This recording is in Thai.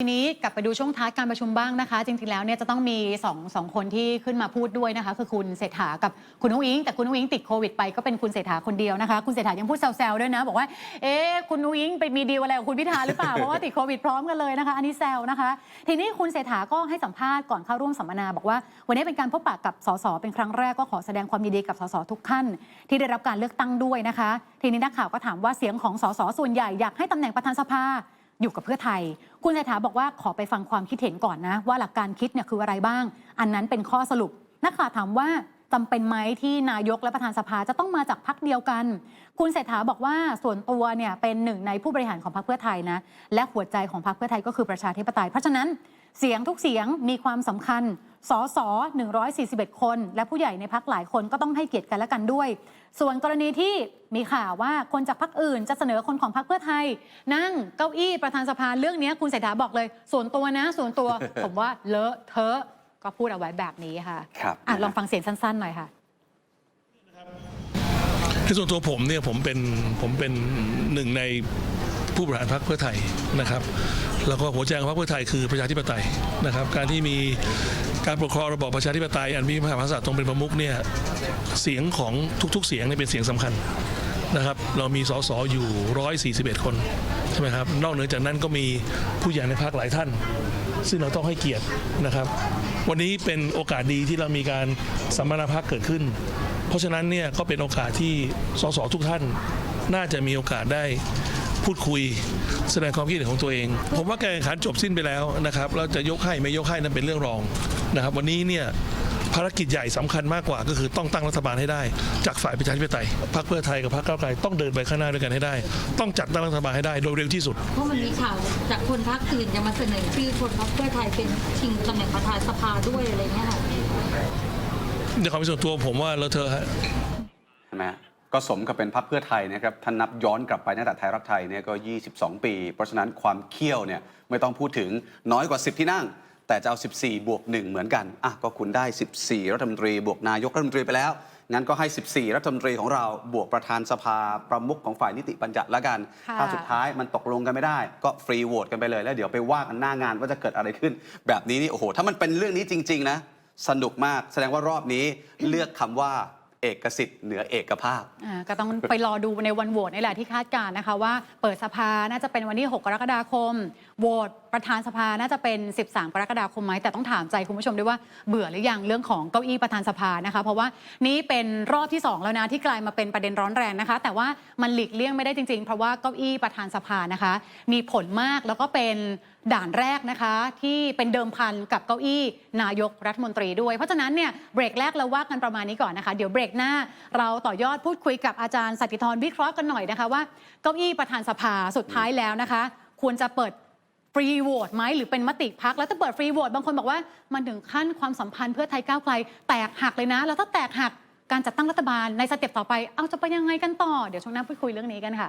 ทีนี้กลับไปดูช่วงท้ายการประชุมบ้างนะคะ จริงๆแล้วเนี่ยจะต้องมี2องสองคนที่ขึ้นมาพูดด้วยนะคะ คือคุณเศรษฐากับคุณนุ้งอิง แต่คุณนุ้งอิงติดโควิดไปก็เป็นคุณเศรษฐาคนเดียวนะคะ คุณเศรษฐายังพูดแซวๆด้วยนะ บอกว่าเอ๊ะคุณนุ้งอิงไปมีดีลอะไรกับคุณพิธาหรือเปล่าเพราะว่าติดโควิดพร้อมกันเลยนะคะอันนี้แซวนะคะ ทีนี้คุณเศรษฐาก็ให้สัมภาษณ์ก่อนเข้าร่วมสัมมนา บอกว่าวันนี้เป็นการพบปะกับสสเป็นครั้งแรกก็ขอแสดงความยินดีกับสสทุกท่านที่ได้รับการเลือกตั้งด้วยนะคะ ทีนี้นักข่าวก็ถามว่าเสียงของสสส่วนใหญ่อยากให้ตำแหน่งประธานสภา อยู่กับเพื่อไทย คุณเศรษฐาบอกว่าขอไปฟังความคิดเห็นก่อนนะ ว่าหลักการคิดเนี่ยคืออะไรบ้าง อันนั้นเป็นข้อสรุป นักข่าวถามว่าจำเป็นไหมที่นายกและประธานสภาจะต้องมาจากพักเดียวกัน คุณเศรษฐาบอกว่าส่วนตัวเนี่ยเป็นหนึ่งในผู้บริหารของพรรคเพื่อไทยนะและหัวใจของพรรคเพื่อไทยก็คือประชาธิปไตย เพราะฉะนั้นเสียงทุกเสียงมีความสำคัญสส141 คน และผู้ใหญ่ในพักหลายคนก็ต้องให้เกียรติกันและกันด้วย ส่วนกรณีที่มีข่าวว่าคนจากพรรคอื่นจะเสนอคนของพรรคเพื่อไทย นั่งเก้าอี้ประธานสภาเรื่องนี้คุณเศรษฐาบอกเลย ส่วนตัวนะ ส่วนตัวผมว่าเลอะเทอะก็พูดเอาไว้แบบนี้ค่ะครับอะลองฟังเสียงสั้นๆหน่อยค่ะ ในส่วนตัวผมเนี่ยผมเป็นผมเป็นหนึ่งในผู้บริหารพรรคเพื่อไทยนะครับ แล้วก็หัวใจของพรรคเพื่อไทยคือประชาธิปไตยนะครับ การที่มีการปกครองระบอบประชาธิปไตย อันมีพระมหากษัตริย์ทรงเป็นประมุขเนี่ยเสียงของทุก ๆ เสียงเนี่ยเป็นเสียงสำคัญนะครับ เรามีสสอยู่ 141 คนใช่ไหมครับนอกเหนือจากนั้นก็มีผู้ใหญ่ในพรรคหลายท่าน ซึ่งเราต้องให้เกียรตินะครับ วันนี้เป็นโอกาสดีที่เรามีการสัมมนาพักเกิดขึ้น เพราะฉะนั้นเนี่ยก็เป็นโอกาสที่สสทุกท่านน่าจะมีโอกาสได้พูดคุยแสดงความคิดเห็นของตัวเอง ผมว่าการแข่งขันจบสิ้นไปแล้วนะครับเราจะยกให้ไม่ยกให้นั้นเป็นเรื่องรองนะครับ วันนี้เนี่ยภารกิจใหญ่สำคัญมากกว่าก็คือต้องตั้งรัฐบาลให้ได้ จากฝ่ายประชาธิปไตยพรรคเพื่อไทยกับพรรคก้าวไกลต้องเดินไปข้างหน้าด้วยกันให้ได้ ต้องจัดตั้งรัฐบาลให้ได้โดยเร็วที่สุดเพราะมันมีข่าวจากคนพรรคอื่นจะมาเสนอชื่อคนพรรคเพื่อไทยเป็นชิงตำแหน่งประธานสภาด้วยอะไรเงี้ยค่ะ ในความเป็นส่วนตัวผมว่าเราเธอะฮะ ใช่ไหมก็สมกับเป็นพรรคเพื่อไทยนะครับท่านนับย้อนกลับไปตั้งแต่ไทยรักไทยเนี่ยก็ 22 ปี เพราะฉะนั้นความเขี้ยวเนี่ยไม่ต้องพูดถึงน้อยกว่า 10 ที่นั่ง แต่จะเอา 14 บวก 1 เหมือนกันอะก็คุณได้ 14 รัฐมนตรี บวกนายกรัฐมนตรีไปแล้ว งั้นก็ให้ 14 รัฐมนตรีของเราบวกประธานสภาประมุขของฝ่ายนิติบัญญัติแล้วกัน ค่ะ ถ้าสุดท้ายมันตกลงกันไม่ได้ ก็ฟรีโหวตกันไปเลยแล้วเดี๋ยวไปว่ากันหน้างานว่าจะเกิดอะไรขึ้น แบบนี้นี่โอ้โหถ้ามันเป็นเรื่องนี้จริง ๆ นะ สนุกมากแสดงว่ารอบนี้เลือกคำว่าเอกสิทธิ์เหนือเอกภาพ อ่าก็ต้องไปรอดูในวันโหวตนี่แหละที่คาดการณ์นะคะว่าเปิดสภาน่าจะเป็นวันที่ 6 กรกฎาคม โหวตประธานสภาน่าจะเป็น 13 กรกฎาคมไหมแต่ต้องถามใจคุณผู้ชมด้วยว่าเบื่อหรือยังเรื่องของเก้าอี้ประธานสภานะคะเพราะว่านี่เป็นรอบที่ 2 แล้วนะที่กลายมาเป็นประเด็นร้อนแรงนะคะ แต่ว่ามันหลีกเลี่ยงไม่ได้จริงๆ เพราะว่าเก้าอี้ประธานสภานะคะ มีผลมากแล้วก็เป็นด่านแรกนะคะ ที่เป็นเดิมพันกับเก้าอี้นายกรัฐมนตรีด้วย เพราะฉะนั้นเนี่ยเบรกแรกเราว่ากันประมาณนี้ก่อนนะคะ เดี๋ยวเบรกหน้า เราต่อยอดพูดคุยกับอาจารย์สัตติธรวิเคราะห์กันหน่อยนะคะว่าเก้าอี้ประธานสภาสุดท้ายแล้วนะคะ ควรจะเปิด ฟรีโหวตไหมหรือเป็นมติพักแล้วถ้าเปิดฟรีโหวตบางคนบอกว่ามันถึงขั้นความสัมพันธ์เพื่อไทยก้าวไกลแตกหักเลยนะ แล้วถ้าแตกหักการจัดตั้งรัฐบาลในสเต็ปต่อไป เอาจะไปยังไงกันต่อ เดี๋ยวช่วงหน้าพูดคุยเรื่องนี้กันค่ะ